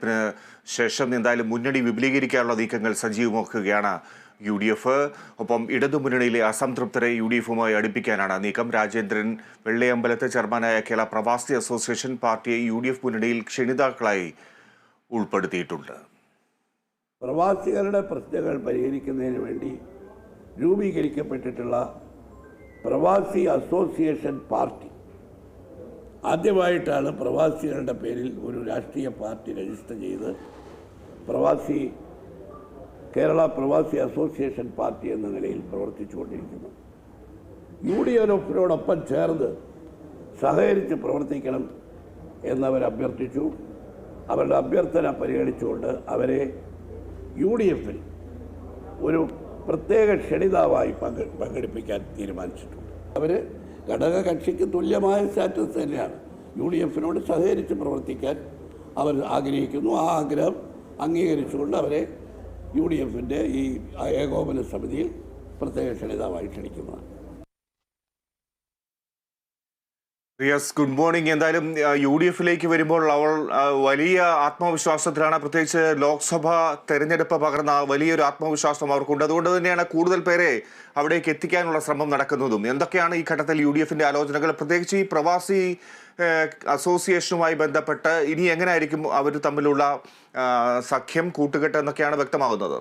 ത്തിന് ശേഷം എന്തായാലും മുന്നണി വിപുലീകരിക്കാനുള്ള നീക്കങ്ങൾ സജീവമാക്കുകയാണ് യു ഡി എഫ്. ഒപ്പം ഇടതുമുന്നണിയിലെ അസംതൃപ്തരെ യു ഡി എഫുമായി അടുപ്പിക്കാനാണ് നീക്കം. രാജേന്ദ്രൻ വെള്ളയമ്പലത്തെ ചെയർമാനായ കേരള പ്രവാസി അസോസിയേഷൻ പാർട്ടിയെ യു ഡി എഫ് മുന്നണിയിൽ ക്ഷണിതാക്കളായി ഉൾപ്പെടുത്തിയിട്ടുണ്ട്. പ്രവാസികളുടെ പ്രശ്നങ്ങൾ പരിഹരിക്കുന്നതിന് വേണ്ടി രൂപീകരിക്കപ്പെട്ടിട്ടുള്ള പ്രവാസി അസോസിയേഷൻ പാർട്ടി ആദ്യമായിട്ടാണ് പ്രവാസികളുടെ പേരിൽ ഒരു രാഷ്ട്രീയ പാർട്ടി രജിസ്റ്റർ ചെയ്ത് പ്രവാസി കേരള പ്രവാസി അസോസിയേഷൻ പാർട്ടി എന്ന നിലയിൽ പ്രവർത്തിച്ചുകൊണ്ടിരിക്കുന്നു. യു ഡി എഫിനോടൊപ്പം ചേർന്ന് സഹകരിച്ച് പ്രവർത്തിക്കണം എന്നവർ അഭ്യർത്ഥിച്ചു. അവരുടെ അഭ്യർത്ഥന പരിഗണിച്ചുകൊണ്ട് അവരെ യു ഡി എഫിൽ ഒരു പ്രത്യേക ക്ഷണിതാവായി പങ്കെ പങ്കെടുപ്പിക്കാൻ തീരുമാനിച്ചിട്ടുണ്ട്. അവർ ഘടകകക്ഷിക്ക് തുല്യമായ സ്റ്റാറ്റസ് തന്നെയാണ്. യു ഡി എഫിനോട് സഹകരിച്ച് പ്രവർത്തിക്കാൻ അവർ ആഗ്രഹിക്കുന്നു. ആ ആഗ്രഹം അംഗീകരിച്ചുകൊണ്ട് അവരെ യു ഡി എഫിന്റെ ഈ ഏകോപന സമിതിയിൽ പ്രത്യേക ക്ഷണിതാവായി ക്ഷണിക്കുന്നതാണ്. Riyas good morning. എന്തായാലും യു ഡി എഫിലേക്ക് വരുമ്പോൾ അവൾ വലിയ ആത്മവിശ്വാസത്തിലാണ്. പ്രത്യേകിച്ച് ലോക്സഭ തെരഞ്ഞെടുപ്പ് പകർന്ന വലിയൊരു ആത്മവിശ്വാസം അവർക്കുണ്ട്. അതുകൊണ്ട് തന്നെയാണ് കൂടുതൽ പേരെ അവിടേക്ക് എത്തിക്കാനുള്ള ശ്രമം നടക്കുന്നതും. എന്തൊക്കെയാണ് ഈ ഘട്ടത്തിൽ യു ഡി എഫിന്റെ ആലോചനകൾ? പ്രത്യേകിച്ച് ഈ പ്രവാസി അസോസിയേഷനുമായി ബന്ധപ്പെട്ട് ഇനി എങ്ങനെയായിരിക്കും അവർ തമ്മിലുള്ള സഖ്യം കൂട്ടുകെട്ട് എന്നൊക്കെയാണ് വ്യക്തമാകുന്നത്?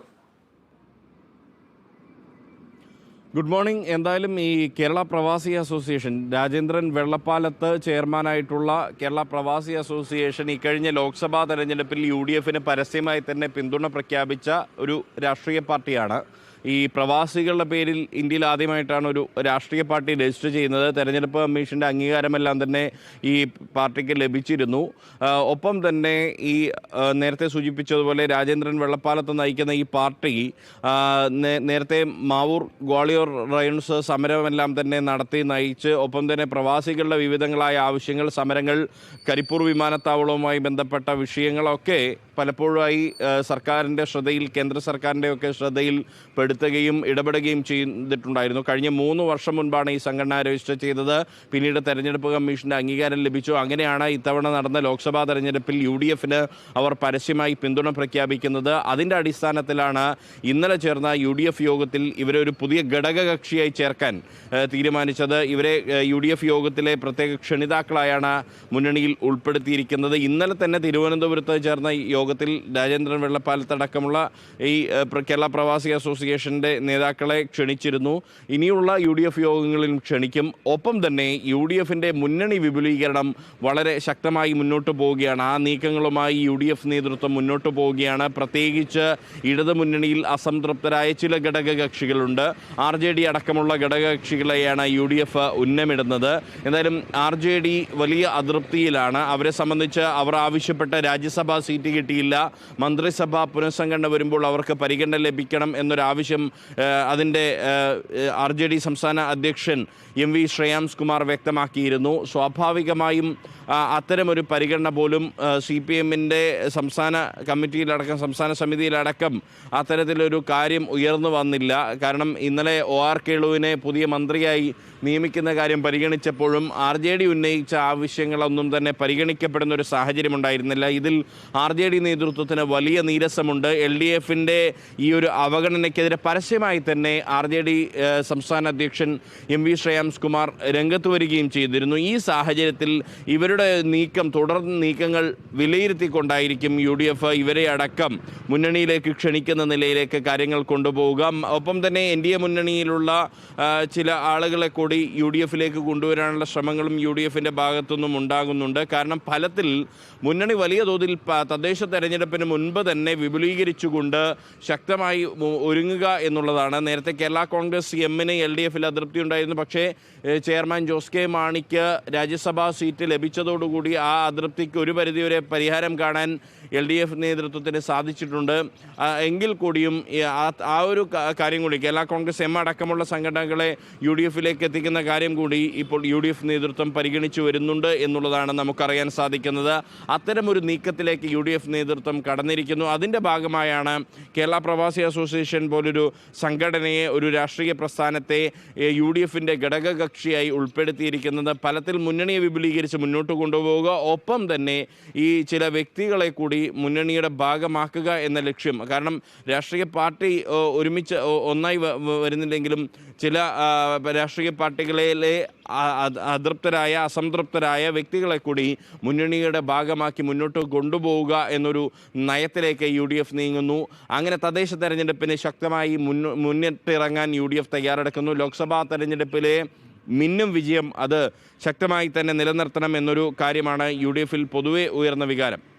Good morning. എന്തായാലും ഈ കേരള പ്രവാസി അസോസിയേഷൻ രാജേന്ദ്രൻ വെള്ളപ്പാലത്ത് ചെയർമാനായിട്ടുള്ള കേരള പ്രവാസി അസോസിയേഷൻ ഇക്കഴിഞ്ഞ ലോക്സഭാ തെരഞ്ഞെടുപ്പിൽ യു ഡി എഫിന് പരസ്യമായി തന്നെ പിന്തുണ പ്രഖ്യാപിച്ച ഒരു രാഷ്ട്രീയ പാർട്ടിയാണ്. ഈ പ്രവാസികളുടെ പേരിൽ ഇന്ത്യയിൽ ആദ്യമായിട്ടാണ് ഒരു രാഷ്ട്രീയ പാർട്ടി രജിസ്റ്റർ ചെയ്യുന്നത്. തെരഞ്ഞെടുപ്പ് കമ്മീഷന്റെ അംഗീകാരമെല്ലാം തന്നെ ഈ പാർട്ടിക്ക് ലഭിച്ചിരുന്നു. ഒപ്പം തന്നെ ഈ നേരത്തെ സൂചിപ്പിച്ചതുപോലെ രാജേന്ദ്രൻ വെള്ളപ്പാലത്ത് നയിക്കുന്ന ഈ പാർട്ടി നേരത്തെ മാവൂർ ഗ്വാളിയോർ റയൺസ് സമരമെല്ലാം തന്നെ നടത്തി നയിച്ച് ഒപ്പം തന്നെ പ്രവാസികളുടെ വിവിധങ്ങളായ ആവശ്യങ്ങൾ സമരങ്ങൾ കരിപ്പൂർ വിമാനത്താവളവുമായി ബന്ധപ്പെട്ട വിഷയങ്ങളൊക്കെ പലപ്പോഴായി സർക്കാരിന്റെ ശ്രദ്ധയിൽ കേന്ദ്ര സർക്കാരിന്റെയൊക്കെ ശ്രദ്ധയിൽ ശ്രദ്ധയിൽ പെടുത്തുകയും ഇടപെടുകയും ചെയ്തിട്ടുണ്ടായിരുന്നു. കഴിഞ്ഞ മൂന്ന് വർഷം മുൻപാണ് ഈ സംഘടന രജിസ്റ്റർ ചെയ്തത്. പിന്നീട് തെരഞ്ഞെടുപ്പ് കമ്മീഷന്റെ അംഗീകാരം ലഭിച്ചു. അങ്ങനെയാണ് ഇത്തവണ നടന്ന ലോക്സഭാ തെരഞ്ഞെടുപ്പിൽ യു ഡി എഫിന് അവർ പരസ്യമായി പിന്തുണ പ്രഖ്യാപിക്കുന്നത്. അതിന്റെ അടിസ്ഥാനത്തിലാണ് ഇന്നലെ ചേർന്ന യു ഡി എഫ് യോഗത്തിൽ ഇവരെ ഒരു പുതിയ ഘടകകക്ഷിയായി ചേർക്കാൻ തീരുമാനിച്ചത്. ഇവരെ യു ഡി എഫ് യോഗത്തിലെ പ്രത്യേക ക്ഷണിതാക്കളായാണ് മുന്നണിയിൽ ഉൾപ്പെടുത്തിയിരിക്കുന്നത്. ഇന്നലെ തന്നെ തിരുവനന്തപുരത്ത് ചേർന്ന യോഗത്തിൽ രാജേന്ദ്രൻ വെള്ളപ്പാലത്തടക്കമുള്ള ഈ കേരള പ്രവാസി അസോസിയേഷന്റെ നേതാക്കളെ ക്ഷണിച്ചിരുന്നു. ഇനിയുള്ള യു ഡി എഫ് യോഗങ്ങളിലും ക്ഷണിക്കും. ഒപ്പം തന്നെ യു ഡി എഫിന്റെ മുന്നണി വിപുലീകരണം വളരെ ശക്തമായി മുന്നോട്ട് പോവുകയാണ്. ആ നീക്കങ്ങളുമായി യു ഡി എഫ് നേതൃത്വം മുന്നോട്ട് പോവുകയാണ്. പ്രത്യേകിച്ച് ഇടതു മുന്നണിയിൽ അസംതൃപ്തരായ ചില ഘടകകക്ഷികളുണ്ട്. ആർ ജെ ഡി അടക്കമുള്ള ഘടകകക്ഷികളെയാണ് യു ഡി എഫ് ഉന്നമിടുന്നത്. എന്തായാലും ആർ ജെ ഡി വലിയ അതൃപ്തിയിലാണ്. അവരെ സംബന്ധിച്ച് അവർ ആവശ്യപ്പെട്ട രാജ്യസഭാ സീറ്റ് കിട്ടിയില്ല. മന്ത്രിസഭ പുനഃസംഘടന വരുമ്പോൾ അവർക്ക് പരിഗണന ലഭിക്കണം എന്നൊരാവശ്യം ഏഹ്, അതിന്റെ ആർ ജെ ഡി സംസ്ഥാന അധ്യക്ഷൻ എം വി ശ്രേയാംസ് കുമാർ വ്യക്തമാക്കിയിരുന്നു. സ്വാഭാവികമായും അത്തരമൊരു പരിഗണന പോലും സി പി എമ്മിന്റെ സംസ്ഥാന കമ്മിറ്റിയിലടക്കം സംസ്ഥാന സമിതിയിലടക്കം അത്തരത്തിലൊരു കാര്യം ഉയർന്നു വന്നില്ല. കാരണം ഇന്നലെ ഒ ആർ കേളുവിനെ പുതിയ മന്ത്രിയായി നിയമിക്കുന്ന കാര്യം പരിഗണിച്ചപ്പോഴും ആർ ജെ ഡി ഉന്നയിച്ച ആവശ്യങ്ങളൊന്നും തന്നെ പരിഗണിക്കപ്പെടുന്ന ഒരു സാഹചര്യം ഉണ്ടായിരുന്നില്ല. ഇതിൽ ആർ ജെ ഡി നേതൃത്വത്തിന് വലിയ നീരസമുണ്ട്. എൽ ഡി എഫിന്റെ ഈ ഒരു അവഗണനയ്ക്കെതിരെ പരസ്യമായി തന്നെ ആർ ജെ ഡി സംസ്ഥാന അധ്യക്ഷൻ എം വി ശ്രേയാംസ് കുമാർ രംഗത്ത് വരികയും ചെയ്തിരുന്നു. ഈ സാഹചര്യത്തിൽ ഇവരുടെ നീക്കം തുടർ നീക്കങ്ങൾ വിലയിരുത്തിക്കൊണ്ടായിരിക്കും യു ഡി എഫ് ഇവരെ അടക്കം മുന്നണിയിലേക്ക് ക്ഷണിക്കുന്ന നിലയിലേക്ക് കാര്യങ്ങൾ കൊണ്ടുപോവുക. ഒപ്പം തന്നെ എൻ ഡി എ മുന്നണിയിലുള്ള ചില ആളുകളെ കൂടി യു ഡി എഫിലേക്ക് കൊണ്ടുവരാനുള്ള ശ്രമങ്ങളും യു ഡി എഫിന്റെ ഭാഗത്തുനിന്നും ഉണ്ടാകുന്നുണ്ട്. കാരണം ഫലത്തിൽ മുന്നണി വലിയ തോതിൽ തദ്ദേശ തെരഞ്ഞെടുപ്പിന് മുൻപ് തന്നെ വിപുലീകരിച്ചുകൊണ്ട് ശക്തമായി ഒരുങ്ങുക എന്നുള്ളതാണ്. നേരത്തെ കേരള കോൺഗ്രസ് എമ്മിന് എൽ ഡി എഫിൽ അതൃപ്തി ഉണ്ടായിരുന്നു. പക്ഷേ ചെയർമാൻ ജോസ് കെ മാണിക്ക് രാജ്യസഭാ സീറ്റ് ലഭിച്ചതോടുകൂടി ആ അതൃപ്തിക്ക് ഒരു പരിധിവരെ പരിഹാരം കാണാൻ എൽ ഡി എഫ് നേതൃത്വത്തിന് സാധിച്ചിട്ടുണ്ട്. എങ്കിൽ കൂടിയും ആ- ഒരു കാര്യം കൂടി കേരള കോൺഗ്രസ് എം അടക്കമുള്ള സംഘടനകളെ യു ഡി എഫിലേക്ക് എത്തിക്കുന്ന കാര്യം കൂടി ഇപ്പോൾ യു ഡി എഫ് നേതൃത്വം പരിഗണിച്ചു വരുന്നുണ്ട് എന്നുള്ളതാണ് നമുക്കറിയാൻ സാധിക്കുന്നത്. അത്തരമൊരു നീക്കത്തിലേക്ക് യു ഡി എഫ് നേതൃത്വം കടന്നിരിക്കുന്നു. അതിന്റെ ഭാഗമായാണ് കേരള പ്രവാസി അസോസിയേഷൻ പോലൊരു സംഘടനയെ ഒരു രാഷ്ട്രീയ പ്രസ്ഥാനത്തെ യു ഡി എഫിന്റെ ഘടകകക്ഷിയായി ഉൾപ്പെടുത്തിയിരിക്കുന്നത്. ഫലത്തിൽ മുന്നണിയെ വിപുലീകരിച്ച് മുന്നോട്ട് കൊണ്ടുപോവുക. ഒപ്പം തന്നെ ഈ ചില വ്യക്തികളെ കൂടി മുന്നണിയുടെ ഭാഗമാക്കുക എന്ന ലക്ഷ്യം. കാരണം രാഷ്ട്രീയ പാർട്ടി ഒരുമിച്ച് ഒന്നായി വരുന്നില്ലെങ്കിലും ചില രാഷ്ട്രീയ പാർട്ടികളിലെ അതൃപ്തരായ അസംതൃപ്തരായ വ്യക്തികളെ കൂടി മുന്നണിയുടെ ഭാഗമാക്കി മുന്നോട്ട് കൊണ്ടുപോവുക എന്നൊരു നയത്തിലേക്ക് യു ഡി എഫ് നീങ്ങുന്നു. അങ്ങനെ തദ്ദേശ തെരഞ്ഞെടുപ്പിന് ശക്തമായി മുന്നോ മുന്നിട്ടിറങ്ങാൻ യു ഡി എഫ് തയ്യാറെടുക്കുന്നു. ലോക്സഭാ തെരഞ്ഞെടുപ്പിലെ മിന്നും വിജയം അത് ശക്തമായി തന്നെ നിലനിർത്തണം എന്നൊരു കാര്യമാണ് യു ഡി എഫിൽ പൊതുവെ ഉയർന്ന വികാരം.